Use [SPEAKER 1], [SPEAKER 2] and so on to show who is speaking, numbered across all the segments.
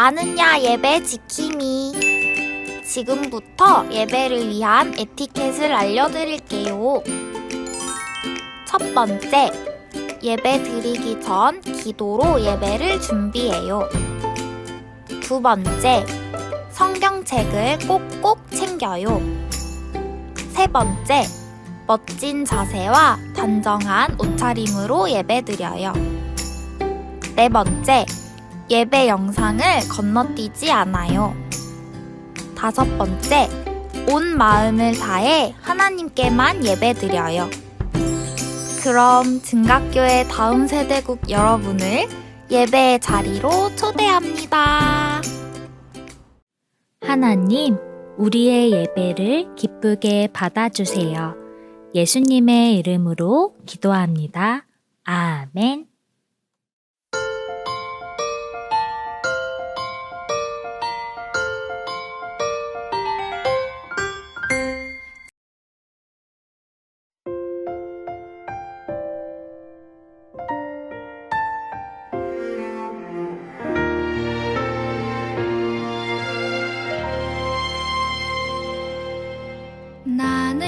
[SPEAKER 1] 나는야 예배 지킴이. 지금부터 예배를 위한 에티켓을 알려드릴게요. 첫 번째, 예배 드리기 전 기도로 예배를 준비해요. 두 번째, 성경책을 꼭꼭 챙겨요. 세 번째, 멋진 자세와 단정한 옷차림으로 예배드려요. 네 번째, 예배 영상을 건너뛰지 않아요. 다섯 번째, 온 마음을 다해 하나님께만 예배 드려요. 그럼 증각교회 다음 세대국 여러분을 예배의 자리로 초대합니다.
[SPEAKER 2] 하나님, 우리의 예배를 기쁘게 받아주세요. 예수님의 이름으로 기도합니다. 아멘.
[SPEAKER 3] 나는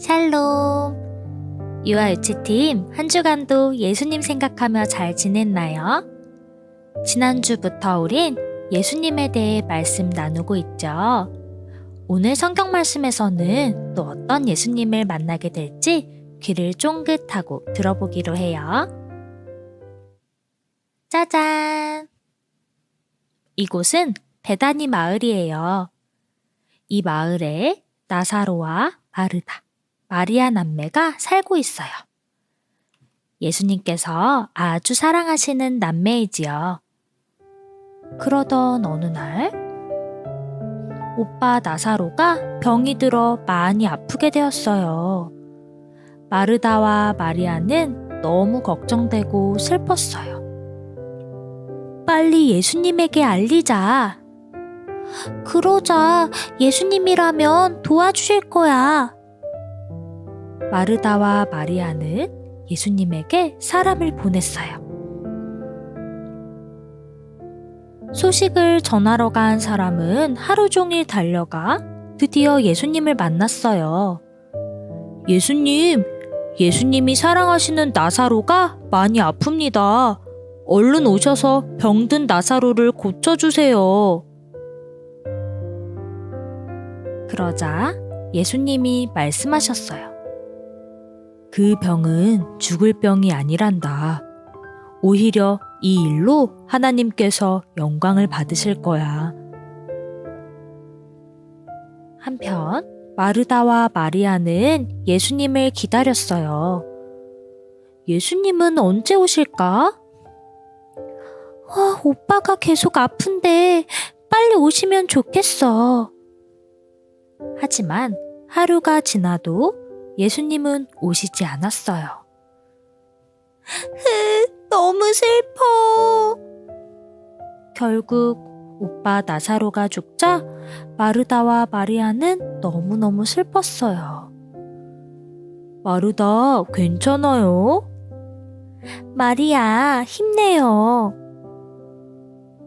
[SPEAKER 2] 샬롬. 유아 유치팀 한 주간도 예수님 생각하며 잘 지냈나요? 지난주부터 우린 예수님에 대해 말씀 나누고 있죠. 오늘 성경 말씀에서는 또 어떤 예수님을 만나게 될지 귀를 쫑긋하고 들어보기로 해요. 짜잔! 이곳은 베다니 마을이에요. 이 마을에 나사로와 마르다, 마리아 남매가 살고 있어요. 예수님께서 아주 사랑하시는 남매이지요. 그러던 어느 날 오빠 나사로가 병이 들어 많이 아프게 되었어요. 마르다와 마리아는 너무 걱정되고 슬펐어요. 빨리 예수님에게 알리자. 그러자 예수님이라면 도와주실 거야. 마르다와 마리아는 예수님에게 사람을 보냈어요. 소식을 전하러 간 사람은 하루 종일 달려가 드디어 예수님을 만났어요. 예수님, 예수님이 사랑하시는 나사로가 많이 아픕니다. 얼른 오셔서 병든 나사로를 고쳐주세요. 그러자 예수님이 말씀하셨어요. 그 병은 죽을 병이 아니란다. 오히려 이 일로 하나님께서 영광을 받으실 거야. 한편 마르다와 마리아는 예수님을 기다렸어요. 예수님은 언제 오실까? 아, 오빠가 계속 아픈데 빨리 오시면 좋겠어. 하지만 하루가 지나도 예수님은 오시지 않았어요. 너무 슬퍼. 결국 오빠 나사로가 죽자 마르다와 마리아는 너무너무 슬펐어요. 마르다, 괜찮아요? 마리아, 힘내요.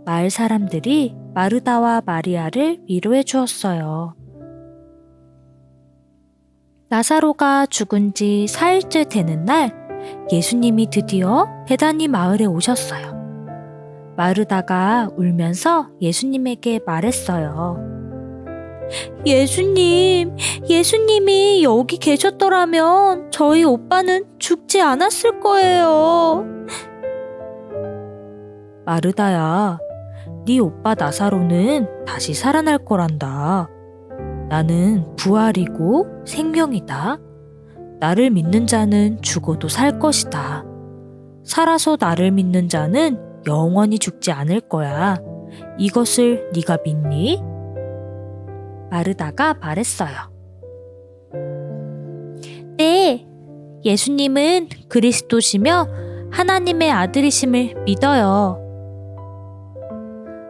[SPEAKER 2] 마을 사람들이 마르다와 마리아를 위로해 주었어요. 나사로가 죽은 지 4일째 되는 날 예수님이 드디어 베다니 마을에 오셨어요. 마르다가 울면서 예수님에게 말했어요. 예수님, 예수님이 여기 계셨더라면 저희 오빠는 죽지 않았을 거예요. 마르다야, 네 오빠 나사로는 다시 살아날 거란다. 나는 부활이고 생명이다. 나를 믿는 자는 죽어도 살 것이다. 살아서 나를 믿는 자는 영원히 죽지 않을 거야. 이것을 네가 믿니? 마르다가 말했어요. 네. 예수님은 그리스도시며 하나님의 아들이심을 믿어요.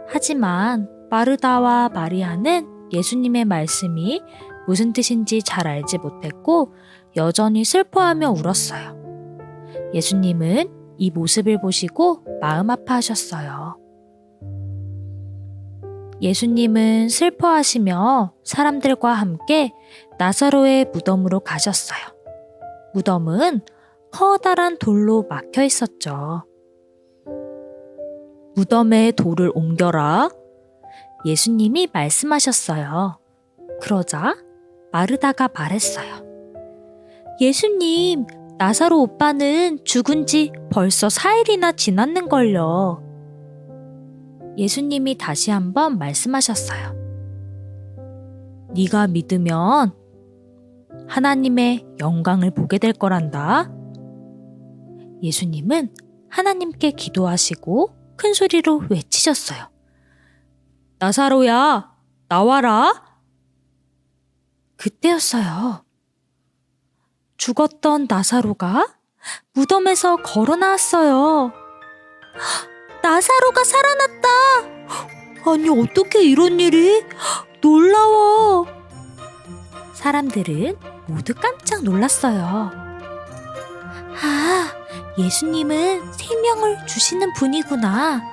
[SPEAKER 2] 하지만 마르다와 마리아는 예수님의 말씀이 무슨 뜻인지 잘 알지 못했고 여전히 슬퍼하며 울었어요. 예수님은 이 모습을 보시고 마음 아파하셨어요. 예수님은 슬퍼하시며 사람들과 함께 나사로의 무덤으로 가셨어요. 무덤은 커다란 돌로 막혀 있었죠. 무덤에 돌을 옮겨라. 예수님이 말씀하셨어요. 그러자 마르다가 말했어요. 예수님, 나사로 오빠는 죽은 지 벌써 4일이나 지났는걸요. 예수님이 다시 한번 말씀하셨어요. 네가 믿으면 하나님의 영광을 보게 될 거란다. 예수님은 하나님께 기도하시고 큰 소리로 외치셨어요. 나사로야, 나와라. 그때였어요. 죽었던 나사로가 무덤에서 걸어 나왔어요. 나사로가 살아났다! 아니, 어떻게 이런 일이? 놀라워! 사람들은 모두 깜짝 놀랐어요. 아, 예수님은 생명을 주시는 분이구나.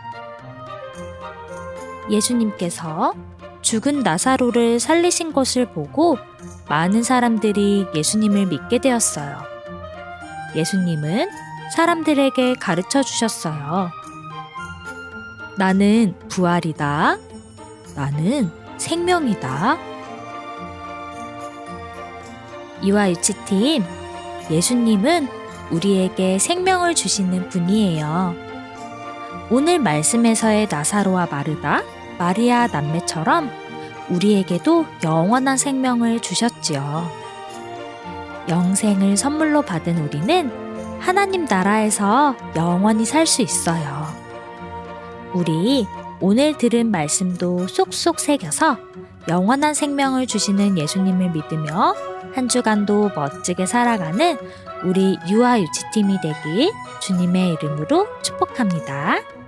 [SPEAKER 2] 예수님께서 죽은 나사로를 살리신 것을 보고 많은 사람들이 예수님을 믿게 되었어요. 예수님은 사람들에게 가르쳐 주셨어요. 나는 부활이다. 나는 생명이다. 이와 유치팀, 예수님은 우리에게 생명을 주시는 분이에요. 오늘 말씀에서의 나사로와 마르다, 마리아 남매처럼 우리에게도 영원한 생명을 주셨지요. 영생을 선물로 받은 우리는 하나님 나라에서 영원히 살 수 있어요. 우리 오늘 들은 말씀도 쏙쏙 새겨서 영원한 생명을 주시는 예수님을 믿으며 한 주간도 멋지게 살아가는 우리 유아 유치팀이 되길 주님의 이름으로 축복합니다.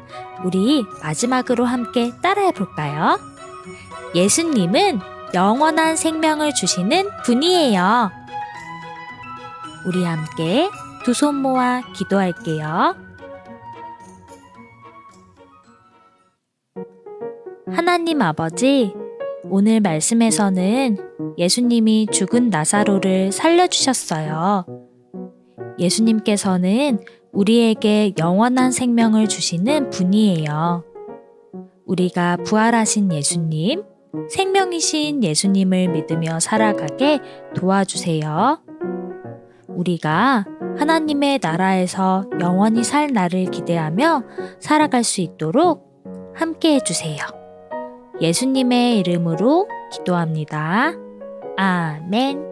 [SPEAKER 2] 우리 마지막으로 함께 따라해 볼까요? 예수님은 영원한 생명을 주시는 분이에요. 우리 함께 두 손 모아 기도할게요. 하나님 아버지, 오늘 말씀에서는 예수님이 죽은 나사로를 살려주셨어요. 예수님께서는 우리에게 영원한 생명을 주시는 분이에요. 우리가 부활하신 예수님, 생명이신 예수님을 믿으며 살아가게 도와주세요. 우리가 하나님의 나라에서 영원히 살 날을 기대하며 살아갈 수 있도록 함께 해주세요. 예수님의 이름으로 기도합니다. 아멘.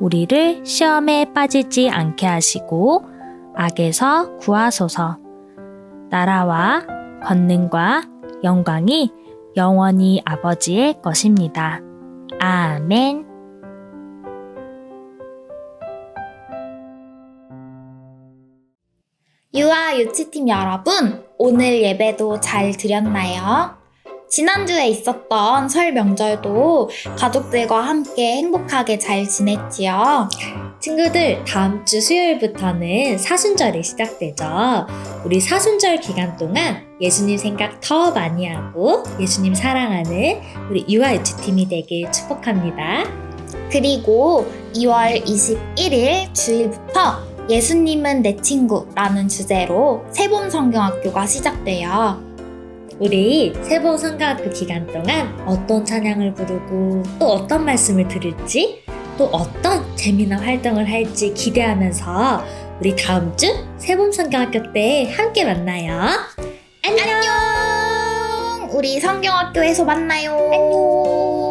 [SPEAKER 2] 우리를 시험에 빠지지 않게 하시고 악에서 구하소서. 나라와 권능과 영광이 영원히 아버지의 것입니다. 아멘.
[SPEAKER 1] 유아 유치팀 여러분, 오늘 예배도 잘 드렸나요? 지난주에 있었던 설 명절도 가족들과 함께 행복하게 잘 지냈지요?
[SPEAKER 2] 친구들, 다음 주 수요일부터는 사순절이 시작되죠. 우리 사순절 기간 동안 예수님 생각 더 많이 하고 예수님 사랑하는 우리 유아 유치팀이 되길 축복합니다.
[SPEAKER 1] 그리고 2월 21일 주일부터 예수님은 내 친구라는 주제로 세봄 성경학교가 시작돼요.
[SPEAKER 2] 우리 세봉 성가학교 기간 동안 어떤 찬양을 부르고 또 어떤 말씀을 들을지 또 어떤 재미난 활동을 할지 기대하면서 우리 다음 주 세봉 성가학교 때 함께 만나요.
[SPEAKER 1] 안녕! 우리 성경학교에서 만나요. 안녕!